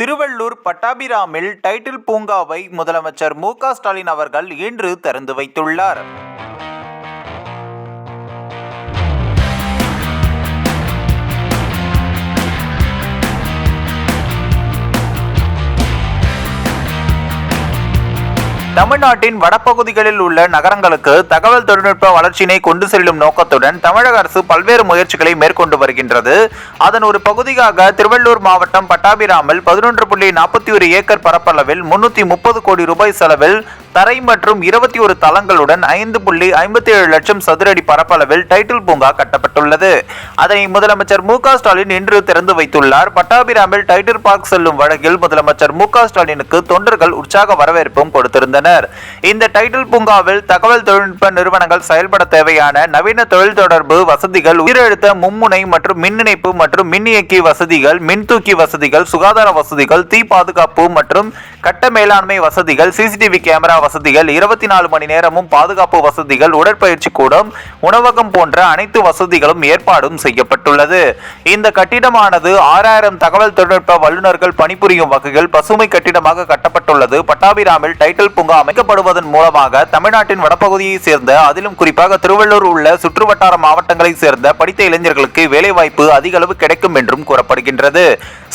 Tiruvallur பட்டாபிராமில் title பூங்காவை முதலமைச்சர் மு ஸ்டாலின் அவர்கள் இன்று திறந்து வைத்துள்ளார். தமிழ்நாட்டின் வடபகுதிகளில் உள்ள நகரங்களுக்கு தகவல் தொழில்நுட்ப வளர்ச்சியினை கொண்டு செல்லும் நோக்கத்துடன் தமிழக அரசு பல்வேறு முயற்சிகளை மேற்கொண்டு வருகின்றது. அதன் ஒரு பகுதியாக திருவள்ளூர் மாவட்டம் பட்டாபிராமில் பதினொன்று புள்ளி நாற்பத்தி ஒரு ஏக்கர் பரப்பளவில் முன்னூத்தி முப்பது கோடி ரூபாய் செலவில் தரை மற்றும் இருபத்தி ஒரு தளங்களுடன் ஐந்து புள்ளி ஐம்பத்தி ஏழு லட்சம் சதுரடி பரப்பளவில் டைட்டில் பூங்கா கட்டப்பட்டுள்ளது. அதனை முதலமைச்சர் மு ஸ்டாலின் இன்று திறந்து வைத்துள்ளார். பட்டாபிராமில் டைட்டில் பார்க் செல்லும் வழக்கில் முதலமைச்சர் மு ஸ்டாலினுக்கு தொண்டர்கள் உற்சாக வரவேற்பும் கொடுத்திருந்தனர். இந்த டைட்டில் பூங்காவில் தகவல் தொழில்நுட்ப நிறுவனங்கள் செயல்பட தேவையான நவீன தொழில் தொடர்பு வசதிகள் உயிரெழுத்த மும்முனை மற்றும் மின் இணைப்பு மற்றும் மின் இயக்கி வசதிகள் மின்தூக்கி வசதிகள் சுகாதார வசதிகள் தீ பாதுகாப்பு மற்றும் கட்ட மேலாண்மை வசதிகள் சிசிடிவி கேமரா வசதிகள் இருபத்தி நாலு மணி நேரமும் பாதுகாப்பு வசதிகள் உடற்பயிற்சி கூடம் உணவகம் போன்ற அனைத்து வசதிகளும் ஏற்பாடும் செய்யப்பட்டுள்ளது. இந்த கட்டிடமானது ஆறாயிரம் தகவல் தொழில்நுட்ப வல்லுநர்கள் பணிபுரியும் வகையில் பசுமை கட்டிடமாக கட்டப்பட்டுள்ளது. பட்டாபிராமில் டைட்டில் பூங்கா அமைக்கப்படுவதன் மூலமாக தமிழ்நாட்டின் வடபகுதியை சேர்ந்த அதிலும் குறிப்பாக திருவள்ளூர் உள்ள சுற்றுவட்டார மாவட்டங்களை சேர்ந்த படித்த இளைஞர்களுக்கு வேலைவாய்ப்பு அதிக அளவு கிடைக்கும் என்றும் கூறப்படுகின்றது.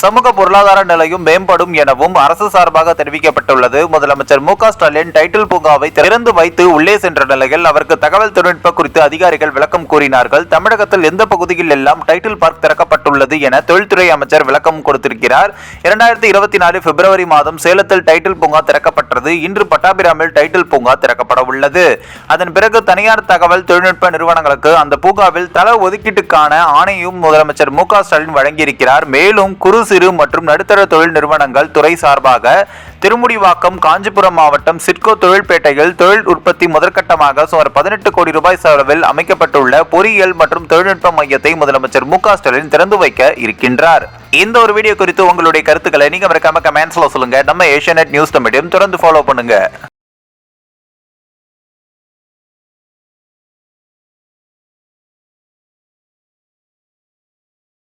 சமூக பொருளாதார நிலையும் மேம்படும் எனவும் அரசு சார்பாக தெரிவிக்கப்பட்டுள்ளது. முதலமைச்சர் மு ஸ்டாலின் டைட்டில் பூங்காவை திறந்து வைத்து உள்ளே சென்ற நிலையில் அவருக்கு தகவல் தொழில்நுட்ப குறித்து அதிகாரிகள் விளக்கம் கூறினார்கள். தமிழகத்தில் எந்த பகுதியில் எல்லாம் டைட்டில் பார்க் திறக்கப்பட்டுள்ளது என தொழில்துறை அமைச்சர் விளக்கம் கொடுத்திருக்கிறார். இரண்டாயிரத்தி இருபத்தி நாலு பிப்ரவரி மாதம் சேலத்தில் டைட்டில் பூங்கா திறக்கப்பட்டது. இன்று பட்டாபிராமில் டைட்டில் பூங்கா திறக்கப்பட உள்ளது. அதன் பிறகு தனியார் தகவல் தொழில்நுட்ப நிறுவனங்களுக்கு அந்த பூங்காவில் தள ஒதுக்கீட்டுக்கான ஆணையும் முதலமைச்சர் மு ஸ்டாலின் வழங்கியிருக்கிறார். மேலும் குறு சிறு மற்றும் நடுத்தர தொழில் நிறுவனங்கள் துறை சார்பாக திருமுடிவாக்கம் காஞ்சிபுரம் மாவட்டம் சிட்கோ தொழில்பேட்டையில் தொழில் உற்பத்தி முதற்கட்டமாக சுமார் பதினெட்டு கோடி ரூபாய் செலவில் அமைக்கப்பட்டுள்ள பொறியியல் மற்றும் தொழில்நுட்ப மையத்தை முதலமைச்சர் மு ஸ்டாலின் திறந்து வைக்க இருக்கின்றார். இந்த ஒரு வீடியோ குறித்து உங்களுடைய கருத்துக்களை நீங்க மறக்காம கமெண்ட்ஸ்ல சொல்லுங்க. நம்ம ஏஷியநெட் நியூஸ் தமிழையும் தொடர்ந்து ஃபாலோ பண்ணுங்க.